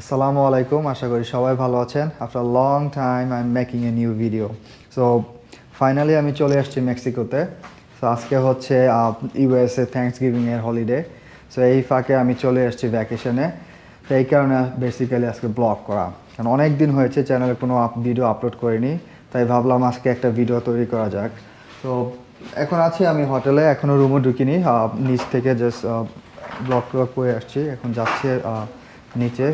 আসসালামু আলাইকুম, আশা করি সবাই ভালো আছেন। After long time I am making a new video so finally আমি চলে আসছি মেক্সিকোতে সো আজকে হচ্ছে ইউএসএ থ্যাংকস গিভিংয়ের হলিডে সো এই ফাঁকে আমি চলে আসছি ভ্যাকেশনে তো এই কারণে বেসিক্যালি আজকে ব্লগ করা। কারণ অনেক দিন হয়েছে চ্যানেলে কোনো ভিডিও আপলোড করিনি। তাই ভাবলাম আজকে একটা ভিডিও তৈরি করা যাক। তো এখন আছি আমি হোটেলে এখনও রুমও ঢুকিনি। নিচ থেকে জাস্ট ব্লগ ট্লগ করে আসছি। এখন যাচ্ছি নিচে।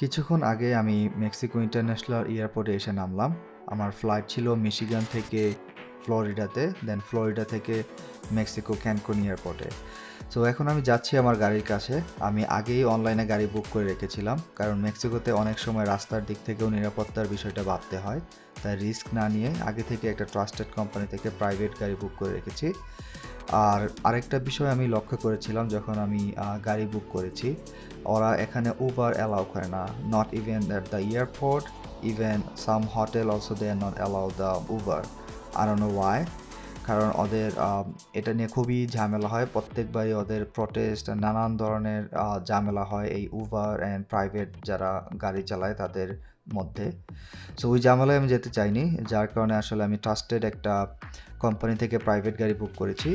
কিছুক্ষণ আগে আমি মেক্সিকো ইন্টারন্যাশনাল এয়ারপোর্টে এসে নামলাম। আমার ফ্লাইট ছিল মিশিগান থেকে ফ্লোরিডাতে দেন ফ্লোরিডা থেকে মেক্সিকো ক্যানকন এয়ারপোর্টে। সো এখন আমি যাচ্ছি আমার গাড়ির কাছে। আমি আগেই অনলাইনে গাড়ি বুক করে রেখেছিলাম, কারণ মেক্সিকোতে অনেক সময় রাস্তার দিক থেকেও নিরাপত্তার বিষয়টা ভাবতে হয়। তাই রিস্ক না নিয়ে আগে থেকে একটা ট্রাস্টেড কোম্পানি থেকে প্রাইভেট গাড়ি বুক করে রেখেছি। আর আরেকটা বিষয় আমি লক্ষ্য করেছিলাম যখন আমি গাড়ি বুক করেছি। ওরা এখানে উবার অ্যালাউ করে না। Not even at the airport even some hotel also they are not allow the Uber R know why কারণ ওদের এটা নিয়ে খুবই ঝামেলা হয়। প্রত্যেকবারই ওদের প্রটেস্ট নানান ধরনের ঝামেলা হয় এই উবার অ্যান্ড প্রাইভেট যারা গাড়ি চালায় তাদের মধ্যে। সো ওই ঝামেলায় আমি যেতে চাইনি। যার কারণে আসলে আমি ট্রাস্টেড একটা কোম্পানি থেকে প্রাইভেট গাড়ি বুক করেছি।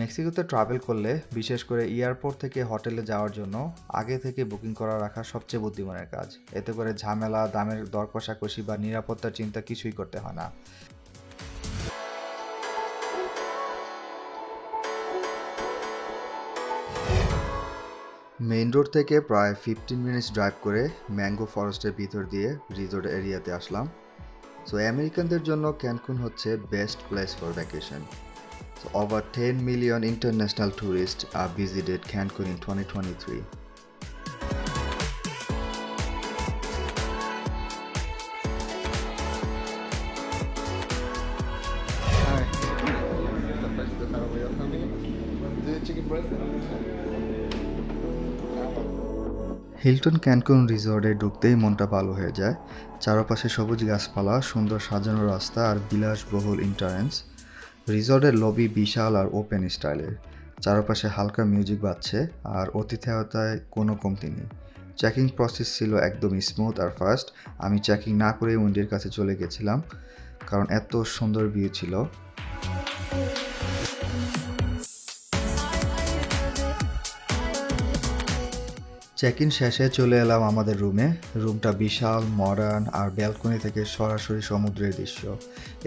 মেক্সিকোতে ট্রাভেল করলে, বিশেষ করে এয়ারপোর্ট থেকে হোটেলে যাওয়ার জন্য, আগে থেকে বুকিং করা রাখা সবচেয়ে বুদ্ধিমানের কাজ। এতে করে ঝামেলা, দামের দর কষাকষি বা নিরাপত্তার চিন্তা কিছুই করতে হয় না। মেইন রোড থেকে প্রায় ফিফটিন মিনিটস ড্রাইভ করে ম্যাঙ্গো ফরেস্টের ভিতর দিয়ে রিজোর্ট এরিয়াতে আসলাম। সো আমেরিকানদের জন্য ক্যানকুন হচ্ছে best place for vacation So over 10 million international tourists are visited Cancun in 2023. Hilton Cancun রিসর্টে ঢুকতেই মনটা ভালো হয়ে যায় চারপাশে সবুজ গাছপালা, সুন্দর সাজানো রাস্তা আর বিলাসবহুল ইন্টারেন্স রিসর্টের লবি বিশাল আর ওপেন স্টাইলের চারপাশে হালকা মিউজিক বাজছে আর অতিথেয়তায় কোনো কমতি নেই। চেকিং প্রসেস ছিল একদম স্মুথ আর ফাস্ট। আমি চেকিং না করেই উইন্ডের কাছে চলে গেছিলাম, কারণ এত সুন্দর ভিউ ছিল। চেক ইন শেষে চলে এলাম আমাদের রুমে। রুমটা বিশাল মডার্ন আর ব্যালকনি থেকে সরাসরি সমুদ্রের দৃশ্য।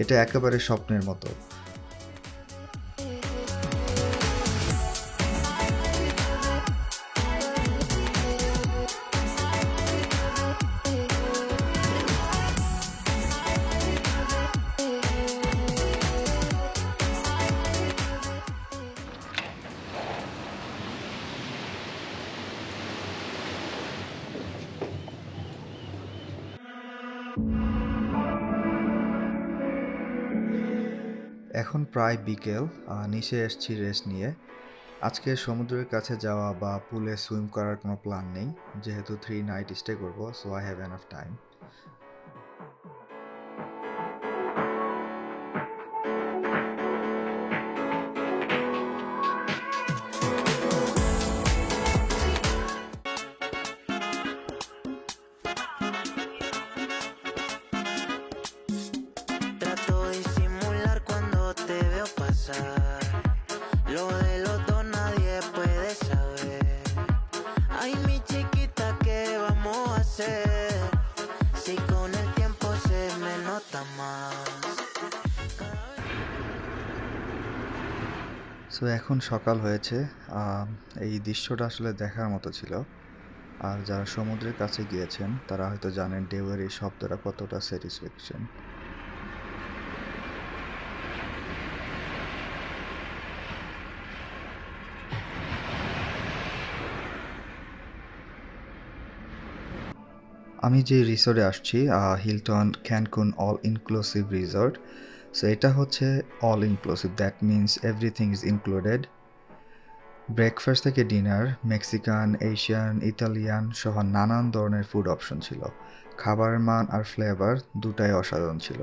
এটা একেবারে স্বপ্নের মতো। এখন প্রায় বিকেল নিচে এসছি রেস্ট নিয়ে। আজকে সমুদ্রের কাছে যাওয়া বা পুলে সুইম করার কোনো প্ল্যান নেই, যেহেতু থ্রি নাইট স্টে করব so I have enough time me más. So এখন সকাল হয়েছে এই দৃশ্যটা আসলে দেখার মতো ছিল আর যারা সমুদ্রের কাছে গিয়েছেন, তারা হয়তো জানেন ঢেউয়ের এই শব্দটা কতটা স্যাটিসফ্যাকশন আমি যে রিসোর্টে আসছি Hilton Cancun all inclusive resort so এটা হচ্ছে all inclusive that means everything is included breakfast থেকে ডিনার মেক্সিকান এশিয়ান ইতালিয়ান সহ নানান ধরনের ফুড অপশন ছিল। খাবারের মান আর ফ্লেভার দুটাই অসাধারণ ছিল।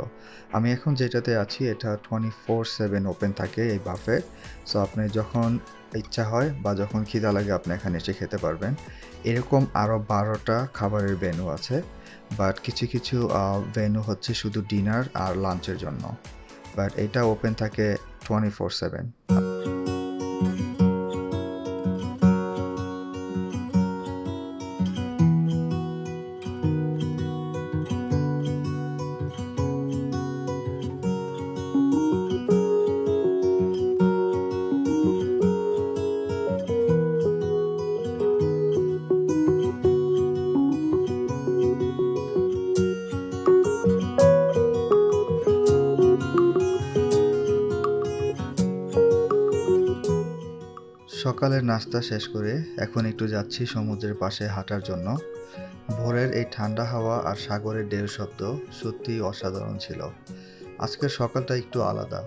আমি এখন যেটাতে আছি, এটা টোয়েন্টি ফোর সেভেন ওপেন থাকে এই বাফে সো আপনি যখন ইচ্ছা হয় বা যখন খিদা লাগে, আপনি এখানে এসে খেতে পারবেন। এরকম আরও বারোটা খাবারের ভেনু আছে। বাট কিছু কিছু ভেনু হচ্ছে শুধু ডিনার আর লাঞ্চের জন্য। বাট এটা ওপেন থাকে টোয়েন্টি ফোর সেভেন সকালের নাস্তা শেষ করে এখন একটু যাচ্ছি সমুদ্রের পাশে হাঁটার জন্য। ভোরের এই ঠান্ডা হাওয়া আর সাগরের ঢেউ শব্দ সত্যিই অসাধারণ ছিল। আজকের সকালটা একটু আলাদা।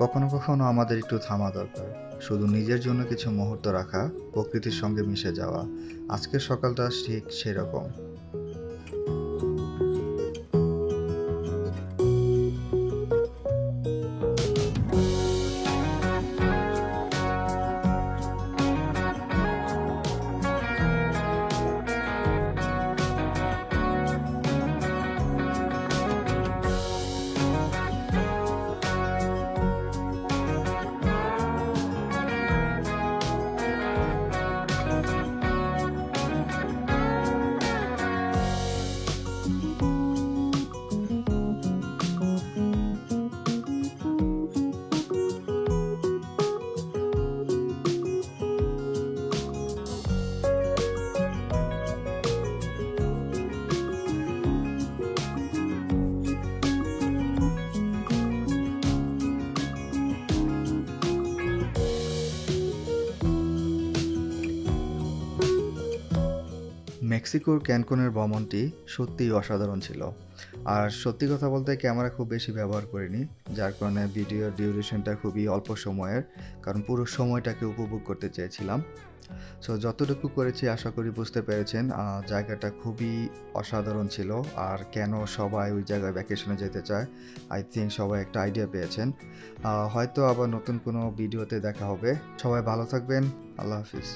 কখনো কখনো আমাদের একটু থামা দরকার। শুধু নিজের জন্য কিছু মুহূর্ত রাখা, প্রকৃতির সঙ্গে মিশে যাওয়া। আজকের সকালটা ঠিক সেরকম। মেক্সিকোর ক্যানকুনের ভ্রমণটি সত্যিই অসাধারণ ছিল। আর সত্যি কথা বলতে ক্যামেরা খুব বেশি ব্যবহার করিনি, যার কারণে ভিডিওর ডিউরেশনটা খুবই অল্প সময়ের, কারণ পুরো সময়টাকে উপভোগ করতে চেয়েছিলাম। সো যতটুকু করেছি আশা করি বুঝতে পেরেছেন জায়গাটা খুবই অসাধারণ ছিল। আর কেন সবাই ওই জায়গায় ভ্যাকেশনে যেতে চায় আই থিঙ্ক সবাই একটা আইডিয়া পেয়েছেন। হয়তো আবার নতুন কোনো ভিডিওতে দেখা হবে। সবাই ভালো থাকবেন। আল্লাহ হাফিজ।